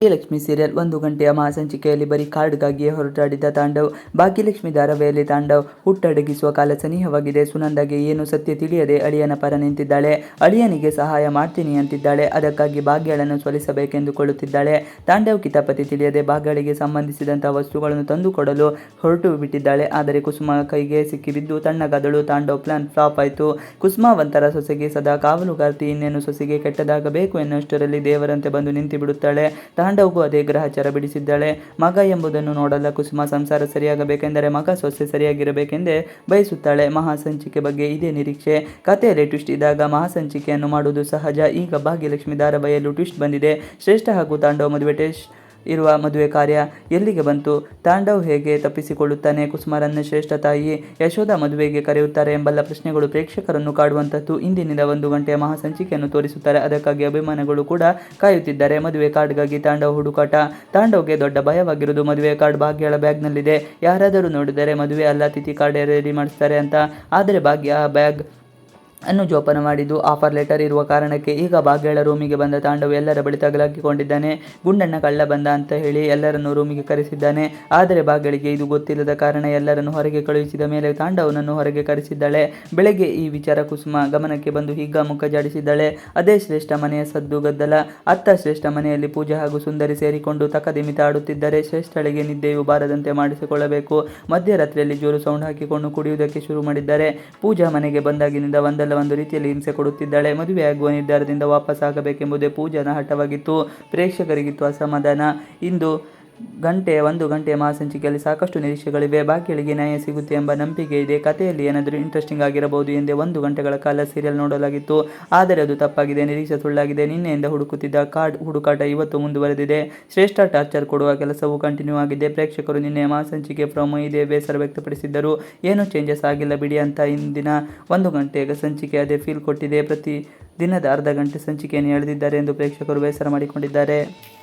Bhagyalakshmi serial ಒಂದು ಗಂಟೆಯ ಮಹಾಸಂಚಿಕೆಯಲ್ಲಿ ಬರೀ ಕಾರ್ಡ್ಗಾಗಿಯೇ ಹೊರಟಾಡಿದ್ದ ತಾಂಡವ್. ಭಾಗ್ಯಲಕ್ಷ್ಮಿ ಧಾರಾವಾಹಿಯಲ್ಲಿ ತಾಂಡವ್ ಹುಟ್ಟಡಗಿಸುವ ಕಾಲ ಸನಿಹವಾಗಿದೆ. ಸುನಂದಾಗೆ ಏನು ಸತ್ಯ ತಿಳಿಯದೆ ಅಳಿಯನ ಪರ ನಿಂತಿದ್ದಾಳೆ. ಅಳಿಯನಿಗೆ ಸಹಾಯ ಮಾಡ್ತೀನಿ ಅಂತಿದ್ದಾಳೆ. ಅದಕ್ಕಾಗಿ ಭಾಗ್ಯಳನ್ನು ಸೊಲಿಸಬೇಕೆಂದುಕೊಳ್ಳುತ್ತಿದ್ದಾಳೆ. ತಾಂಡವ್ ಕಿತಾಪತಿ ತಿಳಿಯದೆ ಭಾಗ್ಯಳಿಗೆ ಸಂಬಂಧಿಸಿದಂತಹ ವಸ್ತುಗಳನ್ನು ತಂದುಕೊಡಲು ಹೊರಟು ಬಿಟ್ಟಿದ್ದಾಳೆ. ಆದರೆ ಕುಸುಮ ಕೈಗೆ ಸಿಕ್ಕಿಬಿದ್ದು ತಣ್ಣಗಾದಳು. ತಾಂಡವ್ ಪ್ಲಾನ್ ಫ್ಲಾಪ್ ಆಯಿತು. ಕುಸುಮಾವಂತರ ಸೊಸೆಗೆ ಸದಾ ಕಾವಲುಗಾರ್ತಿ. ಇನ್ನೇನು ಸೊಸೆಗೆ ಕೆಟ್ಟದಾಗಬೇಕು ಎನ್ನುವಷ್ಟರಲ್ಲಿ ದೇವರಂತೆ ಬಂದು ನಿಂತು ಬಿಡುತ್ತಾಳೆ ತಾಂಡವ್ಗೂ ಅದೇ ಗ್ರಹಚಾರ ಬಿಡಿಸಿದ್ದಾಳೆ. ಮಗ ಎಂಬುದನ್ನು ನೋಡಲ್ಲ ಕುಸುಮ ಸಂಸಾರ ಸರಿಯಾಗಬೇಕೆಂದರೆ ಮಗ ಸೊಸೆ ಸರಿಯಾಗಿರಬೇಕೆಂದೇ ಬಯಸುತ್ತಾಳೆ. ಮಹಾಸಂಚಿಕೆ ಬಗ್ಗೆ ಇದೇ ನಿರೀಕ್ಷೆ. ಕಥೆಯಲ್ಲಿ ಟ್ವಿಸ್ಟ್ ಇದ್ದಾಗ ಮಹಾಸಂಚಿಕೆಯನ್ನು ಮಾಡುವುದು ಸಹಜ. ಈಗ ಭಾಗ್ಯಲಕ್ಷ್ಮಿ ಧಾರಾವಾಹಿಯಲ್ಲೂ ಟ್ವಿಸ್ಟ್ ಬಂದಿದೆ. ಶ್ರೇಷ್ಠ ಹಾಗೂ ತಾಂಡವ ಮದುವೆ ಟೇಸ್ಟ್ ಇರುವ ಮದುವೆ ಕಾರ್ಯ ಎಲ್ಲಿಗೆ ಬಂತು? ತಾಂಡವ್ ಹೇಗೆ ತಪ್ಪಿಸಿಕೊಳ್ಳುತ್ತಾನೆ? ಕುಸುಮಾರನ್ನ ಶ್ರೇಷ್ಠ ತಾಯಿ ಯಶೋಧ ಮದುವೆಗೆ ಕರೆಯುತ್ತಾರೆ ಎಂಬಲ್ಲ ಪ್ರಶ್ನೆಗಳು ಪ್ರೇಕ್ಷಕರನ್ನು ಕಾಡುವಂತದ್ದು ಇಂದಿನಿಂದ ಒಂದು ಗಂಟೆಯ ಮಹಾಸಂಚಿಕೆಯನ್ನು ತೋರಿಸುತ್ತಾರೆ. ಅದಕ್ಕಾಗಿ ಅಭಿಮಾನಿಗಳು ಕೂಡ ಕಾಯುತ್ತಿದ್ದಾರೆ. ಮದುವೆ ಕಾರ್ಡ್ಗಾಗಿ ತಾಂಡವ್ ಹುಡುಕಾಟ. ತಾಂಡವ್ಗೆ ದೊಡ್ಡ ಭಯವಾಗಿರುವುದು. ಮದುವೆ ಕಾರ್ಡ್ ಭಾಗ್ಯಳ ಬ್ಯಾಗ್ನಲ್ಲಿದೆ. ಯಾರಾದರೂ ನೋಡಿದರೆ ಮದುವೆ ಅಲ್ಲ, ತಿಥಿ ಕಾರ್ಡ್ ರೆಡಿ ಮಾಡಿಸ್ತಾರೆ ಅಂತ. ಆದರೆ ಭಾಗ್ಯ ಆ ಬ್ಯಾಗ್ ಅನ್ನು ಜೋಪಾನ ಮಾಡಿದ್ದು. ಆಫರ್ ಲೆಟರ್ ಇರುವ ಕಾರಣಕ್ಕೆ ಈಗ ಭಾಗ್ಯಳ ರೂಮಿಗೆ ಬಂದ ತಾಂಡವ ಎಲ್ಲರ ಬಳಿ ತಗಲಾಕಿಕೊಂಡಿದ್ದಾನೆ ಗುಂಡಣ್ಣ ಕಳ್ಳ ಬಂದ ಅಂತ ಹೇಳಿ ಎಲ್ಲರನ್ನು ರೂಮಿಗೆ ಕರೆಸಿದ್ದಾನೆ. ಆದರೆ ಭಾಗ್ಯಳಿಗೆ ಇದು ಗೊತ್ತಿಲ್ಲದ ಕಾರಣ ಎಲ್ಲರನ್ನು ಹೊರಗೆ ಕಳುಹಿಸಿದ ಮೇಲೆ ತಾಂಡವನನ್ನು ಹೊರಗೆ ಕರೆಸಿದ್ದಾಳೆ. ಬೆಳಗ್ಗೆ ಈ ವಿಚಾರ ಕುಸುಮ ಗಮನಕ್ಕೆ ಬಂದು ಹಿಗ್ಗ ಮುಖ ಜಾಡಿಸಿದ್ದಾಳೆ. ಅದೇ ಶ್ರೇಷ್ಠ ಮನೆಯ ಸದ್ದು ಗದ್ದಲ. ಅತ್ತ ಶ್ರೇಷ್ಠ ಮನೆಯಲ್ಲಿ ಪೂಜಾ ಹಾಗೂ ಸುಂದರಿ ಸೇರಿಕೊಂಡು ತಕದಿಮಿತ ಆಡುತ್ತಿದ್ದರೆ ಶ್ರೇಷ್ಠಳಿಗೆ ನಿದ್ದೆಯು ಬಾರದಂತೆ ಮಾಡಿಸಿಕೊಳ್ಳಬೇಕು. ಮಧ್ಯರಾತ್ರಿಯಲ್ಲಿ ಜೋರು ಸೌಂಡ್ ಹಾಕಿಕೊಂಡು ಕುಡಿಯುವುದಕ್ಕೆ ಶುರು ಮಾಡಿದ್ದಾರೆ. ಪೂಜಾ ಮನೆಗೆ ಬಂದಾಗಿನಿಂದ ಒಂದಲ್ಲ ಒಂದು ರೀತಿಯಲ್ಲಿ ಹಿಂಸೆ ಕೊಡುತ್ತಿದ್ದಾಳೆ. ಮದುವೆಯಾಗುವ ನಿರ್ಧಾರದಿಂದ ವಾಪಸ್ ಆಗಬೇಕೆಂಬುದೇ ಪೂಜಾನ ಹಠವಾಗಿತ್ತು. ಪ್ರೇಕ್ಷಕರಿಗಿತ್ತು ಅಸಮಾಧಾನ. ಇಂದು ಗಂಟೆ, ಒಂದು ಗಂಟೆ ಮಹಾಸಂಚಿಕೆಯಲ್ಲಿ ಸಾಕಷ್ಟು ನಿರೀಕ್ಷೆಗಳಿವೆ. ಬಾಕಿಗಳಿಗೆ ನ್ಯಾಯ ಸಿಗುತ್ತೆ ಎಂಬ ನಂಬಿಕೆ ಇದೆ. ಕಥೆಯಲ್ಲಿ ಏನಾದರೂ ಇಂಟ್ರೆಸ್ಟಿಂಗ್ ಆಗಿರಬಹುದು ಎಂದೇ ಒಂದು ಗಂಟೆಗಳ ಕಾಲ ಸೀರಿಯಲ್ ನೋಡಲಾಗಿತ್ತು. ಆದರೆ ಅದು ತಪ್ಪಾಗಿದೆ. ನಿರೀಕ್ಷೆ ಸುಳ್ಳಾಗಿದೆ. ನಿನ್ನೆಯಿಂದ ಹುಡುಕುತ್ತಿದ್ದ ಕಾರ್ಡ್ ಹುಡುಕಾಟ ಇವತ್ತು ಮುಂದುವರೆದಿದೆ. ಶ್ರೇಷ್ಠ ಟಾರ್ಚರ್ ಕೊಡುವ ಕೆಲಸವು ಕಂಟಿನ್ಯೂ ಆಗಿದೆ. ಪ್ರೇಕ್ಷಕರು ನಿನ್ನೆ ಮಾಸಂಚಿಕೆ ಪ್ರೊಮೋ ಇದೆ ಬೇಸರ ವ್ಯಕ್ತಪಡಿಸಿದ್ದರು. ಏನೂ ಚೇಂಜಸ್ ಆಗಿಲ್ಲ ಬಿಡಿ ಅಂತ ಇಂದಿನ ಒಂದು ಗಂಟೆಗೆ ಸಂಚಿಕೆ ಅದೇ ಫೀಲ್ ಕೊಟ್ಟಿದೆ. ಪ್ರತಿ ದಿನದ ಅರ್ಧ ಗಂಟೆ ಸಂಚಿಕೆಯನ್ನು ಎಳೆದಿದ್ದಾರೆ ಎಂದು ಪ್ರೇಕ್ಷಕರು ಬೇಸರ ಮಾಡಿಕೊಂಡಿದ್ದಾರೆ.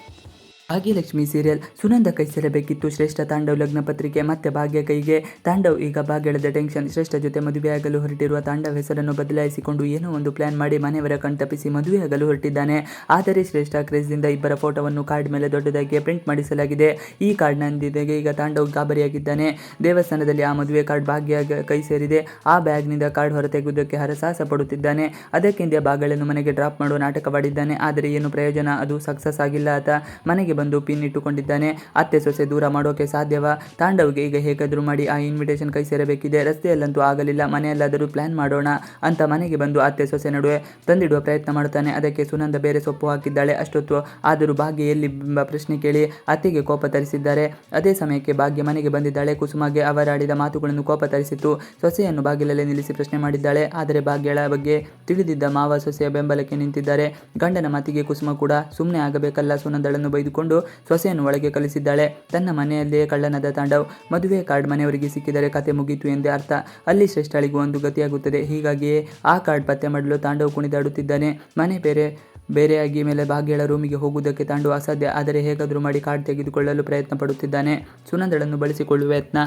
ಭಾಗ್ಯಲಕ್ಷ್ಮಿ ಸೀರಿಯಲ್ ಸುನಂದ ಕೈ ಸೇರಬೇಕಿತ್ತು ಶ್ರೇಷ್ಠ ತಾಂಡವ್ ಲಗ್ನ ಪತ್ರಿಕೆ ಮತ್ತೆ ಭಾಗ್ಯ ಕೈಗೆ. ತಾಂಡವ್ ಈಗ ಭಾಗ್ಯಳದ ಟೆನ್ಷನ್ ಶ್ರೇಷ್ಠ ಜೊತೆ ಮದುವೆಯಾಗಲು ಹೊರಟಿರುವ ತಾಂಡವ್ ಹೆಸರನ್ನು ಬದಲಾಯಿಸಿಕೊಂಡು ಏನೋ ಒಂದು ಪ್ಲಾನ್ ಮಾಡಿ ಮನೆಯವರ ಕಣ್ತಪ್ಪಿಸಿ ಮದುವೆಯಾಗಲು ಹೊರಟಿದ್ದಾನೆ. ಆದರೆ ಶ್ರೇಷ್ಠ ಕ್ರೇಜ್ದಿಂದ ಇಬ್ಬರ ಫೋಟೋವನ್ನು ಕಾರ್ಡ್ ಮೇಲೆ ದೊಡ್ಡದಾಗಿ ಪ್ರಿಂಟ್ ಮಾಡಿಸಲಾಗಿದೆ. ಈ ಕಾರ್ಡ್ನೊಂದಿಗೆ ಈಗ ತಾಂಡವ್ ಗಾಬರಿಯಾಗಿದ್ದಾನೆ. ದೇವಸ್ಥಾನದಲ್ಲಿ ಆ ಮದುವೆ ಕಾರ್ಡ್ ಭಾಗ್ಯ ಕೈ ಸೇರಿದೆ. ಆ ಬ್ಯಾಗ್ನಿಂದ ಕಾರ್ಡ್ ಹೊರತೆಗೆಯುವುದಕ್ಕೆ ಹರಸಾಹಸ ಪಡುತ್ತಿದ್ದಾನೆ. ಅದಕ್ಕಿಂತ ಭಾಗ್ಯಳನ್ನು ಮನೆಗೆ ಡ್ರಾಪ್ ಮಾಡುವ ನಾಟಕವಾಡಿದ್ದಾನೆ. ಆದರೆ ಏನು ಪ್ರಯೋಜನ? ಅದು ಸಕ್ಸಸ್ ಆಗಿಲ್ಲ ಆತ. ಮನೆಗೆ ಬಂದು ಪಿನ್ ಇಟ್ಟುಕೊಂಡಿದ್ದಾನೆ. ಅತ್ತೆ ಸೊಸೆ ದೂರ ಮಾಡೋಕೆ ಸಾಧ್ಯವಾ? ತಾಂಡವ್ಗೆ ಈಗ ಹೇಗಾದರೂ ಮಾಡಿ ಆ ಇನ್ವಿಟೇಷನ್ ಕೈ ಸೇರಬೇಕಿದೆ. ರಸ್ತೆಯಲ್ಲಂತೂ ಆಗಲಿಲ್ಲ. ಮನೆಯಲ್ಲಾದರೂ ಪ್ಲಾನ್ ಮಾಡೋಣ ಅಂತ ಮನೆಗೆ ಬಂದು ಅತ್ತೆ ಸೊಸೆ ನಡುವೆ ತಂದಿಡುವ ಪ್ರಯತ್ನ ಮಾಡುತ್ತಾನೆ. ಅದಕ್ಕೆ ಸುನಂದ ಬೇರೆ ಸೊಪ್ಪು ಹಾಕಿದ್ದಾಳೆ. ಅಷ್ಟೊತ್ತು ಆದರೂ ಭಾಗ್ಯ ಎಲ್ಲಿ ಎಂಬ ಪ್ರಶ್ನೆ ಕೇಳಿ ಅತ್ತೆಗೆ ಕೋಪ ತರಿಸಿದ್ದಾರೆ. ಅದೇ ಸಮಯಕ್ಕೆ ಭಾಗ್ಯ ಮನೆಗೆ ಬಂದಿದ್ದಾಳೆ. ಕುಸುಮಗೆ ಅವರಾಡಿದ ಮಾತುಗಳನ್ನು ಕೋಪ ತರಿಸಿತ್ತು. ಸೊಸೆಯನ್ನು ಬಾಗಿಲಲ್ಲೇ ನಿಲ್ಲಿಸಿ ಪ್ರಶ್ನೆ ಮಾಡಿದ್ದಾಳೆ. ಆದರೆ ಭಾಗ್ಯಳ ಬಗ್ಗೆ ತಿಳಿದಿದ್ದ ಮಾವ ಸೊಸೆಯ ಬೆಂಬಲಕ್ಕೆ ನಿಂತಿದ್ದಾರೆ. ಗಂಡನ ಮಾತಿಗೆ ಕುಸುಮ ಕೂಡ ಸುಮ್ಮನೆ ಆಗಬೇಕಲ್ಲ. ಸುನಂದಳನ್ನು ಬೈದುಕೊಂಡು ಸೊಸೆಯನ್ನು ಒಳಗೆ ಕಲಿಸಿದ್ದಾಳೆ ತನ್ನ ಮನೆಯಲ್ಲಿಯೇ ಕಳ್ಳನದ ತಾಂಡವ್. ಮದುವೆ ಕಾರ್ಡ್ ಮನೆಯವರಿಗೆ ಸಿಕ್ಕಿದರೆ ಕತೆ ಮುಗೀತು ಎಂದೇ ಅರ್ಥ. ಅಲ್ಲಿ ಶ್ರೇಷ್ಠಳಿಗೂ ಒಂದು ಗತಿಯಾಗುತ್ತದೆ. ಹೀಗಾಗಿಯೇ ಆ ಕಾರ್ಡ್ ಪತ್ತೆ ಮಾಡಲು ತಾಂಡವ್ ಕುಣಿದಾಡುತ್ತಿದ್ದಾನೆ. ಮನೆ ಬೇರೆ, ಬೇರೆಯಾಗಿ ಮೇಲೆ ಭಾಗ್ಯಳ ರೂಮಿಗೆ ಹೋಗುವುದಕ್ಕೆ ತಾಂಡು ಅಸಾಧ್ಯ. ಆದರೆ ಹೇಗಾದರೂ ಮಾಡಿ ಕಾರ್ಡ್ ತೆಗೆದುಕೊಳ್ಳಲು ಪ್ರಯತ್ನ ಪಡುತ್ತಿದ್ದಾನೆ. ಸುನಂದಳನ್ನು ಬಳಸಿಕೊಳ್ಳುವ ಯತ್ನ.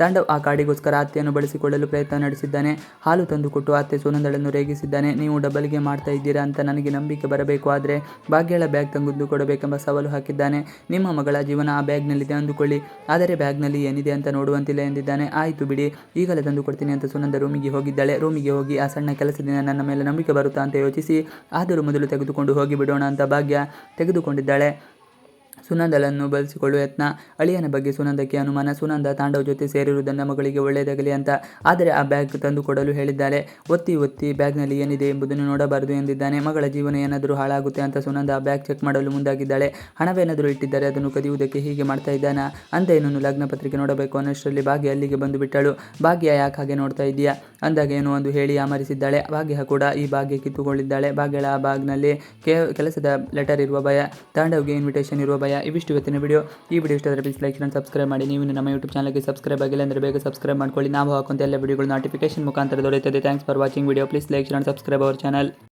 ತಾಂಡವ್ ಆ ಕಾಡಿಗೋಸ್ಕರ ಅತ್ತೆಯನ್ನು ಬಳಸಿಕೊಳ್ಳಲು ಪ್ರಯತ್ನ ನಡೆಸಿದ್ದಾನೆ. ಹಾಲು ತಂದುಕೊಟ್ಟು ಅತ್ತೆ ಸೋನಂದಳನ್ನು ರೇಗಿಸಿದ್ದಾನೆ. ನೀವು ಡಬಲ್ಗೆ ಮಾಡ್ತಾ ಇದ್ದೀರಾ ಅಂತ ನನಗೆ ನಂಬಿಕೆ ಬರಬೇಕು. ಆದರೆ ಭಾಗ್ಯಳ ಬ್ಯಾಗ್ ತಂಗುದು ಕೊಡಬೇಕೆಂಬ ಸವಾಲು ಹಾಕಿದ್ದಾನೆ. ನಿಮ್ಮ ಮಗಳ ಜೀವನ ಆ ಬ್ಯಾಗ್ನಲ್ಲಿದೆ ಅಂದುಕೊಳ್ಳಿ. ಆದರೆ ಬ್ಯಾಗ್ನಲ್ಲಿ ಏನಿದೆ ಅಂತ ನೋಡುವಂತಿಲ್ಲ ಎಂದಿದ್ದಾನೆ. ಆಯಿತು ಬಿಡಿ, ಈಗಲೇ ತಂದು ಕೊಡ್ತೀನಿ ಅಂತ ಸುನಂದ ರೂಮಿಗೆ ಹೋಗಿದ್ದಾಳೆ. ರೂಮಿಗೆ ಹೋಗಿ ಆ ಸಣ್ಣ ಕೆಲಸದಿಂದ ನನ್ನ ಮೇಲೆ ನಂಬಿಕೆ ಬರುತ್ತಾ ಅಂತ ಯೋಚಿಸಿ, ಆದರೂ ಮೊದಲು ತೆಗೆದುಕೊಂಡು ಹೋಗಿ ಬಿಡೋಣ ಅಂತ ಭಾಗ್ಯ ತೆಗೆದುಕೊಂಡಿದ್ದಾಳೆ. ಸುನಂದಳನ್ನು ಬಳಸಿಕೊಳ್ಳುವ ಯತ್ನ. ಅಳಿಯನ ಬಗ್ಗೆ ಸುನಂದಕ್ಕೆ ಅನುಮಾನ. ಸುನಂದ ತಾಂಡವ ಜೊತೆ ಸೇರಿರುವುದನ್ನು ಮಗಳಿಗೆ ಒಳ್ಳೆಯದಾಗಲಿ ಅಂತ. ಆದರೆ ಆ ಬ್ಯಾಗ್ ತಂದು ಕೊಡಲು ಹೇಳಿದ್ದಾಳೆ. ಒತ್ತಿ ಒತ್ತಿ ಬ್ಯಾಗ್ನಲ್ಲಿ ಏನಿದೆ ಎಂಬುದನ್ನು ನೋಡಬಾರದು ಎಂದಿದ್ದಾನೆ. ಮಗಳ ಜೀವನ ಏನಾದರೂ ಹಾಳಾಗುತ್ತೆ ಅಂತ ಸುನಂದ ಆ ಬ್ಯಾಗ್ ಚೆಕ್ ಮಾಡಲು ಮುಂದಾಗಿದ್ದಾಳೆ. ಹಣವೇನಾದರೂ ಇಟ್ಟಿದ್ದಾರೆ ಅದನ್ನು ಕದಿಯುವುದಕ್ಕೆ ಹೀಗೆ ಮಾಡ್ತಾ ಇದ್ದಾನ? ಅಂತ ಏನನ್ನು ಲಗ್ನ ಪತ್ರಿಕೆ ನೋಡಬೇಕು ಅನ್ನೋಷ್ಟರಲ್ಲಿ ಭಾಗ್ಯ ಅಲ್ಲಿಗೆ ಬಂದು ಬಿಟ್ಟಳು. ಭಾಗ್ಯ ಯಾಕೆ ಹಾಗೆ ನೋಡ್ತಾ ಇದೆಯಾ ಅಂದಾಗ ಏನೋ ಒಂದು ಹೇಳಿ ಆಮರಿಸಿದ್ದಾಳೆ. ಭಾಗ್ಯ ಕೂಡ ಈ ಭಾಗ್ಯ ಕಿತ್ತುಕೊಂಡಿದ್ದಾಳೆ ಭಾಗ್ಯಳ ಆ ಬ್ಯಾಗ್ನಲ್ಲಿ ಕೇ, ಕೆಲಸದ ಲೆಟರ್ ಇರುವ ಭಯ. ತಾಂಡವ್ಗೆ ಇನ್ವಿಟೇಷನ್ ಇರುವ ಭಯ. ಇವಿಷ್ಟು ಇವತ್ತಿನ ವಿಡಿಯೋ ಈ ವಿಡಿಯೋ ಇಷ್ಟ ಪ್ಲೀಸ್ ಲೈಕ್ and ಸಬ್ಸ್ಕ್ರೈಬ್ ಮಾಡಿ. ನೀವು ನಮ್ಮ ಯೂಟ್ಯೂಬ್ ಚಾನಲ್ಗೆ ಸಬ್ಸ್ಕ್ರೈಬ್ ಆಗಿಲ್ಲ ಅಂದರೆ ಬೇಗ ಸಬ್ಸ್ಕ್ರೈಬ್ ಮಾಡ್ಕೊಳ್ಳಿ. ನಾವು ಹಾಕುವಂಥ ಎಲ್ಲ ವಿಡಿಯೋಗಳು ನೋಟಿಫಿಕೇಶನ್ ಮುಖಾಂತರ ದೊರೆಯುತ್ತದೆ. Thanks for watching video please like and subscribe our channel